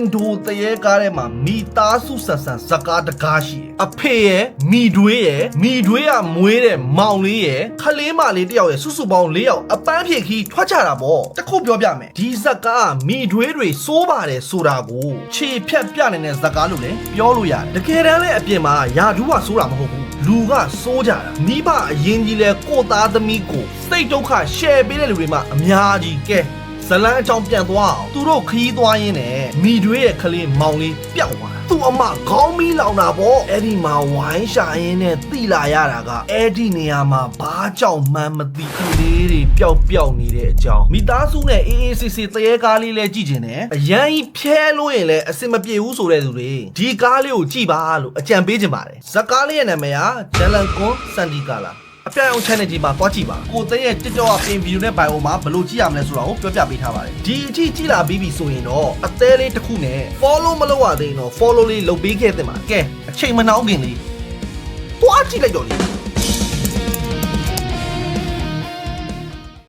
င်ဒိုတရေကားထဲမှာမိသားစုဆန်ဆန်ဇကားတကားရှိတယ်အဖေရဲ့မိတွေးရဲ့မိတွေးကမွေးတဲ့မောင်လေးရဲ့ခလေးမလေးတယောက်ရဲ့စုစုပေါင်း၄ယောက်အပန်းဖြေခီးထွက်ကြတာပေါ့တခုပြောပြမယ်ဒီဇကားကမိတွေးတွေစိုးပါတယ်ဆိုတာကိုခြေဖြတ်ပြနေတဲ့ဇကားလို့လည်းပြောလို့ရတယ်တကယ်တမ်းလည်းအပြင်မှာယာဒူးကစိုးတာမဟုတ်ဘူးလူကစိုးကြတာမိဘအရင်ကြီးလဲကိုယ့်သားသမီးကိုစိတ်ဒုက္ခရှယ်ပေးတဲ့လူတွေမှအများကြီးကဲ ဇလန်းအကြောင်းပြန်သွားအောင်သူတို့ခရီးသွားရင်းနဲ့မိတွေးရဲ့ကလေးမောင်လေးပျောက်သွားတာသူ့အမခေါင်းမီးလောင်တာပေါ့အဲ့ဒီမှာဝိုင်းရှာရင်းနဲ့တိလာရတာကအဲ့ဒီနေရာမှာဘာကြောင့်မှန်းမသိကလေးတွေပျောက်ပျောက်နေတဲ့အကြောင်းမိသားစုနဲ့အေးအေးဆေးဆေးတရေကားလေးလဲကြည့်ကျင်တယ်အရန်ကြီးဖျဲလို့ရင်လည်းအစင်မပြေဘူးဆိုတဲ့သူတွေဒီကားလေးကိုကြည့်ပါလို့အကြံပေးချင်ပါတယ်ဇက်ကားလေးရဲ့နာမည်ကဂျလန်ကွန်စန်ဒီကာလာ အပြိုင်အောင် channel ကြီးမှာတွားကြည့်ပါကိုသိန်းရဲ့တစ်ကြောအပြင်ဗီဒီယိုနဲ့ဘိုင်အိုမှာဘယ်လိုကြည့်ရမလဲဆိုတာကိုပြောပြပေးထားပါတယ်ဒီအကြည့်ကြည့်လာပြီးပြီဆိုရင်တော့အသေးလေးတစ်ခုနဲ့ follow မလုပ်ရသေးရင်တော့ follow လေးလုပ်ပေးခဲ့တဲ့မှာကဲအချိန်မနှောင်းခင်လေးတွားကြည့်လိုက်တော့လေ